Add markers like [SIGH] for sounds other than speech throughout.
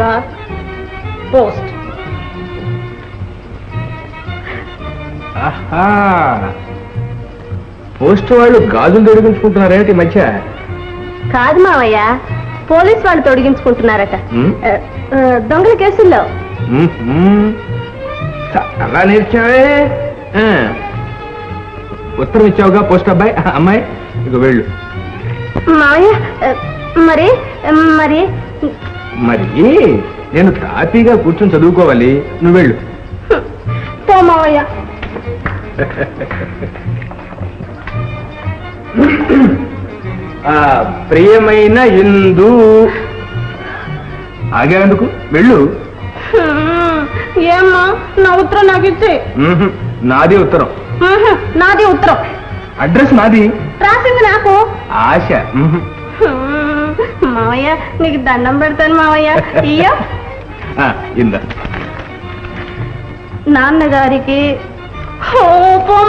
Sir. Post. Post వాళ్ళు గాజులు తొడిగించుకుంటున్నారేమిటి మధ్య? కాదు మావయ్య పోలీస్ వాళ్ళు తొడిగించుకుంటున్నారట. ఉమ్. ఆ, ఆ, దొంగల కేసుల్లో. మ్మ్. నేర్చావే? ఉత్తరం ఇచ్చావుగా పోస్ట్ అబ్బాయి? అమ్మాయి? ఇక వెళ్ళు. మావయ్య మరి మరి మరి నేను తాపీగా కూర్చొని చదువుకోవాలి. నువ్వు వెళ్ళు. పో మావయ్య. ఆ ప్రియమైన ఇందు ఆగేందుకు వెళ్ళు. ఏమ్మా నా ఉత్తరం నాకు ఇచ్చే నాది ఉత్తరం. నాది ఉత్తరం. అడ్రస్ నాది? రాసింది నాకు. ఆశ. మావయ్య నీకు దండం పెడతాను మావయ్య. ఇయ్యో. ఆ, ఇందా. నాన్నగారికి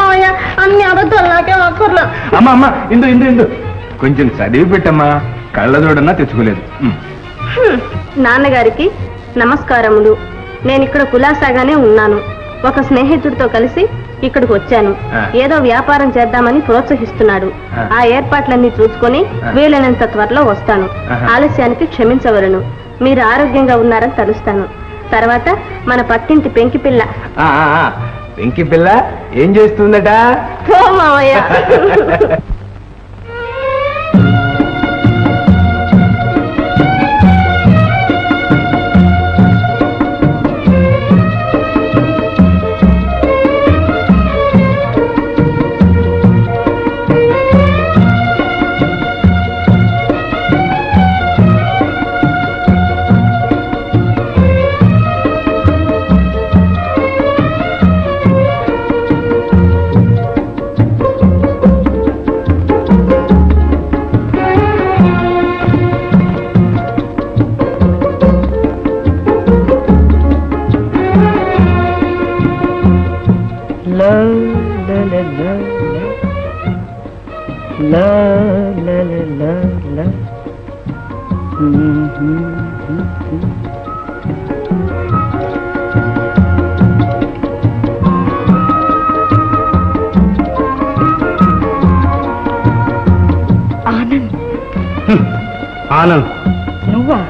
మావయ్య అన్ని అబద్ధాలు నాకే అక్కర్లా అమ్మా అమ్మా ఇందు ఇందు ఇందు. కొంచెం చదివి పెట్టమ్మా. కళ్ళజోడన్నా తెచ్చుకోలేదు. నాన్నగారికి నమస్కారములు. నేను ఇక్కడ కులాసాగానే ఉన్నాను. ఒక స్నేహితుడితో కలిసి ఇక్కడికి వచ్చాను. ఏదో వ్యాపారం చేద్దామని ప్రోత్సహిస్తున్నాడు ఆ. ఏర్పాట్లన్నీ చూసుకొని. వీలైనంత త్వరలో వస్తాను. ఆలస్యానికి క్షమించవలను మీరు ఆరోగ్యంగా ఉన్నారని తలుస్తాను తర్వాత మన పక్కింటి పెంకి పిల్ల. వెంకి పిల్ల ఏం చేస్తుందట ఓ [LAUGHS] ఆనంద్. నువ్వా?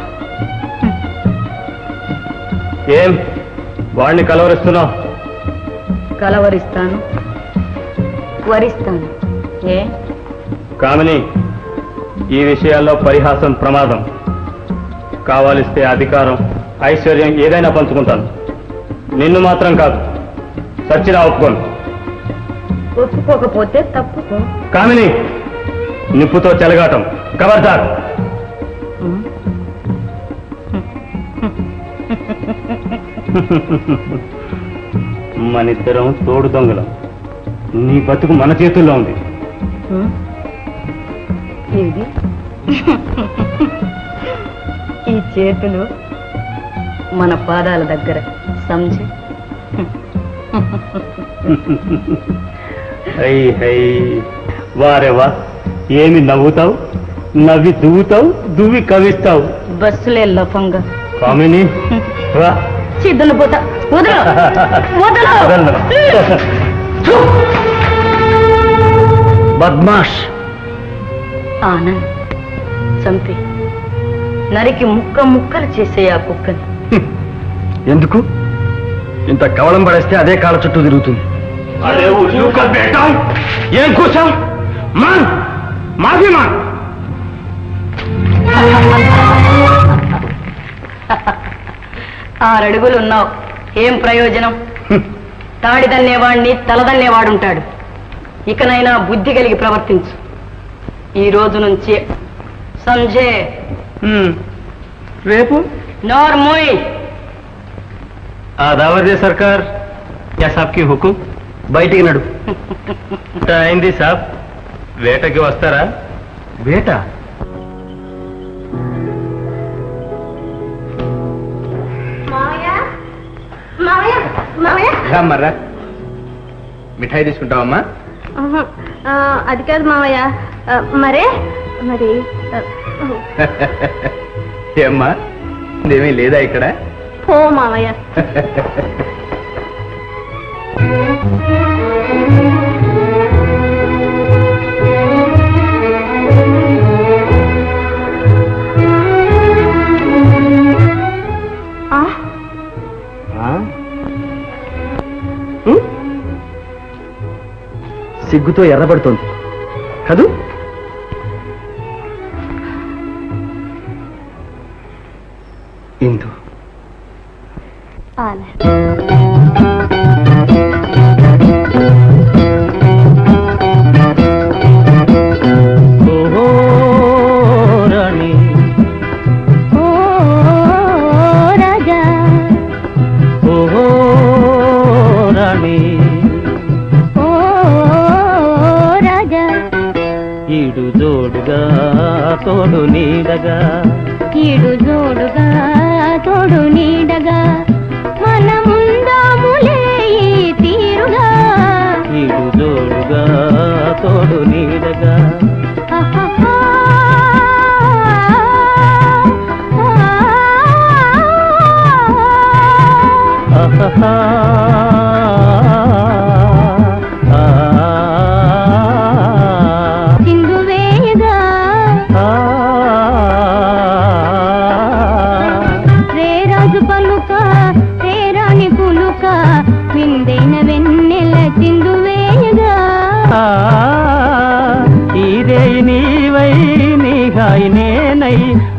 ఏం? వాడిని కలవరిస్తున్నావు? కలవరిస్తాను. వరిస్తాను. ఏ? కామిని ఈ విషయాల్లో పరిహాసం ప్రమాదం. కావాలిస్తే అధికారం ఐశ్వర్యం ఏదైనా పంచుకుంటాను. నిన్ను మాత్రం కాదు సచ్చినా ఒప్పుకోను. ఒప్పుకోకపోతే తప్పుకో. కామిని నిప్పుతో చెలగాటం. కబర్దార్! మనిద్దరం తోడు దొంగలం. నీ బతుకు మన చేతుల్లో ఉంది. ఇది ఈ చేతులు మన పాదాల దగ్గర. సంజయ్. హై హై. వారెవా? ఏమి నవ్వుతావు? నవ్వి దువ్వుతావు? దువ్వి కవిస్తావు బస్సులే లఫంగా. కామిని. చిద్దులు పోతా. వదలు. బద్మాష్. ఆనంద్ చంపి. నరికి ముక్క ముక్కలు చేసే ఆ కుక్కని. ఎందుకు? ఇంత కవలం పడేస్తే అదే కాళ్ళ చుట్టూ తిరుగుతుంది. అరే ఉల్లుక బేటా. ఏం కూర్చాం? మాన్. మాఫీ మాన్. [LAUGHS] ఆరడుగులు ఉన్నావు ఏం ప్రయోజనం? తాడిదన్నేవాణ్ణి తలదన్నేవాడుంటాడు. ఇకనైనా బుద్ధి కలిగి ప్రవర్తించు. ఈ రోజు నుంచి. సంజయ్ రేపు? నోర్మోయ్. ఆదావర్దే సర్కార్. యా సాబ్కి హుకుం. బయటికి నడు. [LAUGHS] అయింది సాబ్. వేటకి వస్తారా? వేట? రామ్మర్రా మిఠాయి తీసుకుంటావమ్మా. అది కాదు మావయ్య. ఆ, మరే? మరి [LAUGHS] ఏమ్మా ఏమీ లేదా ఇక్కడ? పో మావయ్య. [LAUGHS] సిగ్గుతో ఎర్రబడుతోంది. కదూ? ఇందు. ఈడు జోడుగా తోడు నీడగా. కీడు జోడుగా తోడు నీడగా. మనముందాములే ఈ తీరుగా. ఈడు జోడుగా తోడు నీడగా.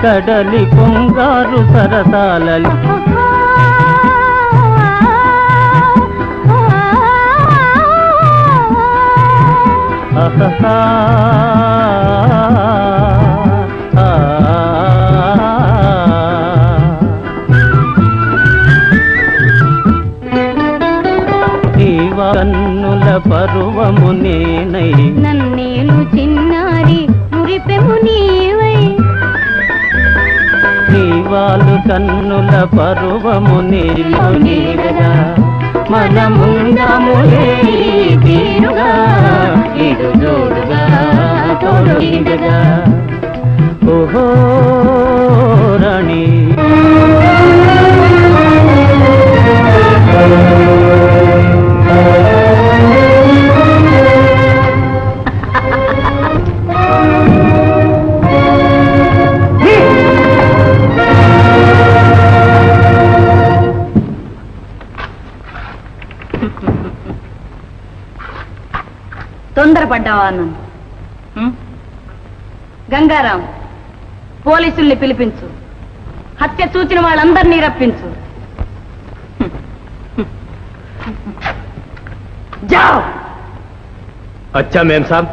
కడలి పొంగారు సరసాలలి. ఆహా పరువము నీలో నీడగా మనముందములే తీరుగా ఇడు జోడుగా తోడు ఓహో రాణి. నన్ను ఉం? గంగారాం పోలీసుల్ని పిలిపించు. హత్య చూచిన వాళ్ళందరినీ రప్పించు. జావ్! అచ్చా మేం సాబ్.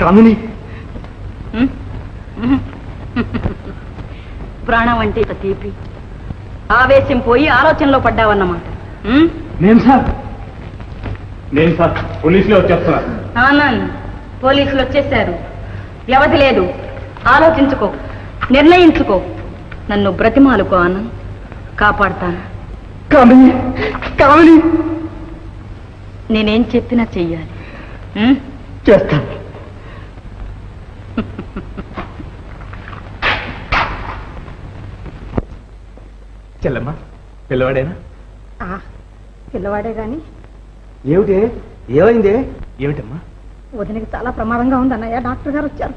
కామిని? ప్రాణం అంటే ఇంత తీపి. ఆవేశం పోయి ఆలోచనలో పడ్డావన్నమాట. మేం సాబ్ నేను సార్. పోలీసులే వచ్చేస్తున్నారు. ఆనంద్ పోలీసులు వచ్చేశారు. వ్యవధి లేదు. ఆలోచించుకో. నిర్ణయించుకో. నన్ను బ్రతిమాలుకో ఆనంద్ కాపాడతాను. కామిని. కామిని. నేనేం చెప్పినా చెయ్యాలి? చేస్తాను. చెల్లమ్మా పిల్లవాడేనా? పిల్లవాడే గాని. ఏమిటి? ఏమైంది? ఏమిటమ్మా? వదినకి చాలా ప్రమాదంగా ఉందన్నయ్య డాక్టర్ గారు వచ్చారు.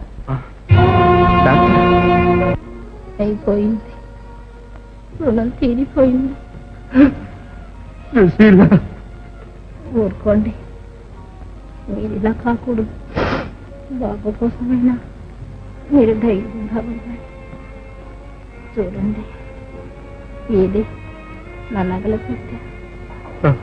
అయిపోయింది. రుణం తీరిపోయింది. ఊరుకోండి. మీరు ఇలా కాకూడదు. బాబు కోసమైనా మీరు ధైర్యంగా ఉండండి. చూడండి. ఏది? నా నగల పెట్టా ఇవి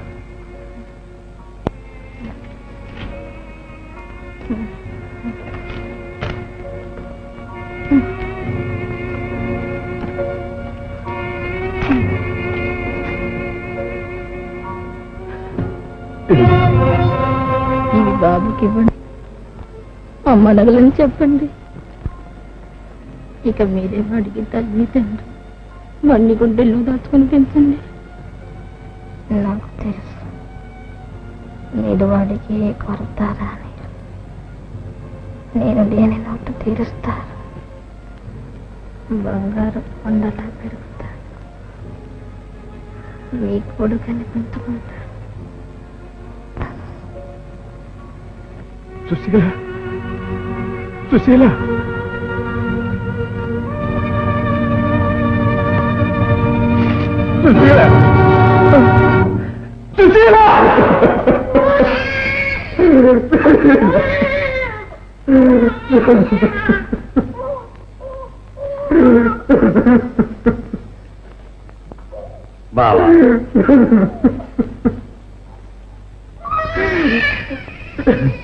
బాబుకి ఇవ్వండి. అమ్మ నగలని చెప్పండి. ఇక మీరే వాడికి తల్లి తండ్రి. మన్ని గుండెల్లో దాచుకుని పెంచండి. నాకు తెలుసు. నేడు వాడికి ఏ కొరత రాని నేను లేని నోటు తీరుస్తాను. బంగారు కొండలా పెరుగుతాను. మీ కొడుకని పెంచుకుంటాను. సుశీల సుశీల. సుశీల! సుశీల బావా [LAUGHS]